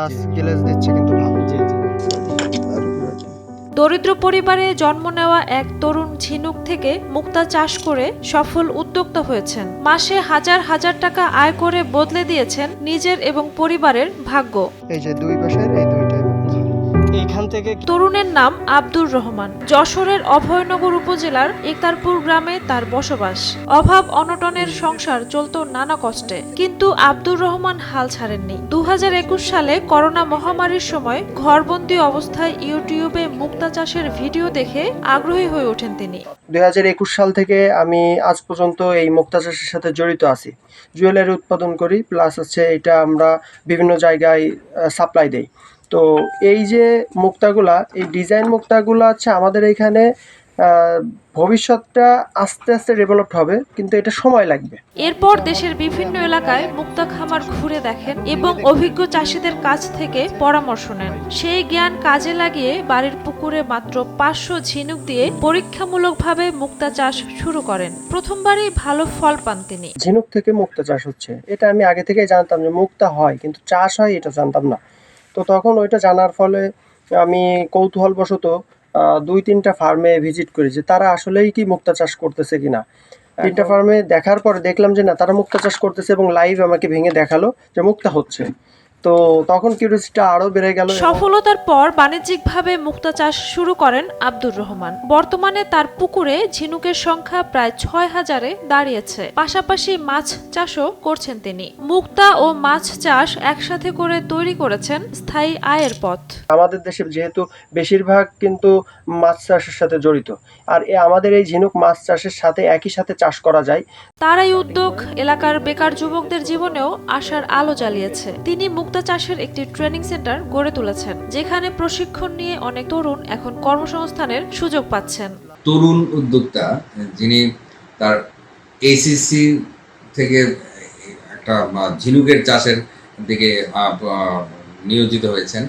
গাছ দিচ্ছে কিন্তু ভালো জি জি দরিদ্র পরিবারে জন্ম নেওয়া এক তরুণ ঝিনুক থেকে মুক্তা চাষ করে সফল উদ্যোক্তা হয়েছেন। মাসে হাজার হাজার টাকা আয় করে বদলে দিয়েছেন নিজের এবং পরিবারের ভাগ্য। এই যে দুই পাশের এই এইখান থেকে তরুণের নাম আব্দুর রহমান। যশোরের অভয়নগর উপজেলার ইকতারপুর গ্রামে তার বসবাস। অভাব অনটনের সংসার চলত নানা কষ্টে। কিন্তু আব্দুর রহমান হাল ছাড়েননি। দু হাজার একুশ সালে করোনা মহামারীর সময় ঘরবন্দি অবস্থায় ইউটিউবে মুক্তা চাষের ভিডিও দেখে আগ্রহী হয়ে ওঠেন তিনি। দুই হাজার একুশ সাল থেকে আমি আজ পর্যন্ত এই মুক্তা চাষের সাথে জড়িত আছি। জুয়েলারি উৎপাদন করি প্লাস হচ্ছে এটা আমরা বিভিন্ন জায়গায় সাপ্লাই দেই। তো এই যে মুক্তাগুলা এই ডিজাইন মুক্তাগুলা হচ্ছে আমাদের এখানে ভবিষ্যৎটা আস্তে আস্তে ডেভেলপ হবে কিন্তু এটা সময় লাগবে। এরপর দেশের বিভিন্ন এলাকায় মুক্তা খামার ঘুরে দেখেন এবং অভিজ্ঞ চাষিদের কাছ থেকে পরামর্শ নেন। সেই জ্ঞান কাজে লাগিয়ে বাড়ির পুকুরে মাত্র পাঁচশো ঝিনুক দিয়ে পরীক্ষামূলকভাবে মুক্তা চাষ শুরু করেন। প্রথমবারই ভালো ফল পান তিনি। ঝিনুক থেকে মুক্তা চাষ হচ্ছে। এটা আমি আগে থেকেই জানতাম যে মুক্তা হয় কিন্তু চাষ হয় এটা জানতাম না। তো তখন ওইটা জানার ফলে আমি কৌতূহলবশত দুই তিনটা ফার্মে ভিজিট করি যে তারা আসলেই কি মুক্তা চাষ করতেছে কিনা? তিনটা ফার্মে দেখার পর দেখলাম যে না তারা মুক্তা চাষ করতেছে এবং লাইভ আমাকে ভেঙে দেখাল যে মুক্তা হচ্ছে। তো তখন কিউরিয়াসিটিটা আরও বেড়ে গেল সফলতার পর বাণিজ্যিকভাবে মুক্তা চাষ শুরু করেন আব্দুর রহমান। বর্তমানে তার পুকুরে ঝিনুকের সংখ্যা প্রায় ছয় হাজারে দাঁড়িয়েছে। পাশাপাশি মাছ চাষও করছেন তিনি। মুক্তা ও মাছ চাষ একসাথে করে তৈরি করেছেন স্থায়ী আয়ের পথ। আমাদের দেশে যেহেতু বেশিরভাগ কিন্তু মাছ চাষের সাথে জড়িত আর এ আমাদের এই ঝিনুক মাছ চাষের সাথে একই সাথে চাষ করা যায়। তার এই উদ্যোগ এলাকার বেকার যুবকদের জীবনেও আশার আলো জ্বালিয়েছে। তিনি মুক্তা চাষের একটি ট্রেনিং সেন্টার গড়ে তুলেছেন, যেখানে প্রশিক্ষণ নিয়ে অনেক তরুণ এখন কর্মসংস্থানের সুযোগ পাচ্ছেন। তরুণ উদ্যোক্তা, যিনি তার এসিসি থেকে একটা ঝিনুকের চাষের দিকে নিয়োজিত হয়েছেন।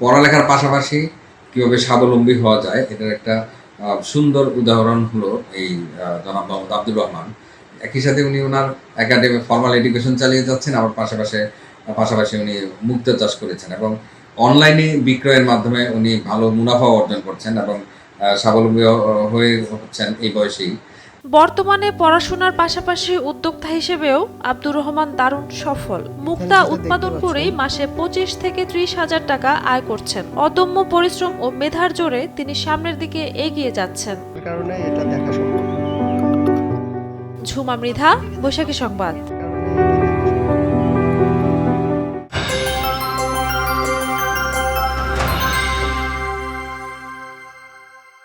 পড়ালেখার পাশাপাশি কীভাবে স্বাবলম্বী হওয়া যায়, এটার একটা সুন্দর উদাহরণ হলো এই জনাব মোহাম্মদ আব্দুর রহমান। একই সাথে উনি ওনার একাডেমি ফর্মাল এডুকেশন চালিয়ে যাচ্ছেন, আবার পাশাপাশি পাশাপাশি উনি মুক্ত চাষ করেছেন এবং অনলাইনে বিক্রয়ের মাধ্যমে উনি ভালো মুনাফা অর্জন করছেন এবং স্বাবলম্বী হয়ে হচ্ছেন এই বয়সেই। বর্তমানে পড়াশোনার পাশাপাশি উদ্যোক্তা হিসেবেও আব্দুর রহমান দারুণ সফল। মুক্তা উৎপাদন করেই মাসে পঁচিশ থেকে ত্রিশ হাজার টাকা আয় করছেন। অদম্য পরিশ্রম ও মেধার জোরে তিনি সামনের দিকে এগিয়ে যাচ্ছেন। কারণে এটা দেখা সম্ভব। ঝুমা মৃধা বৈশাখী সংবাদ।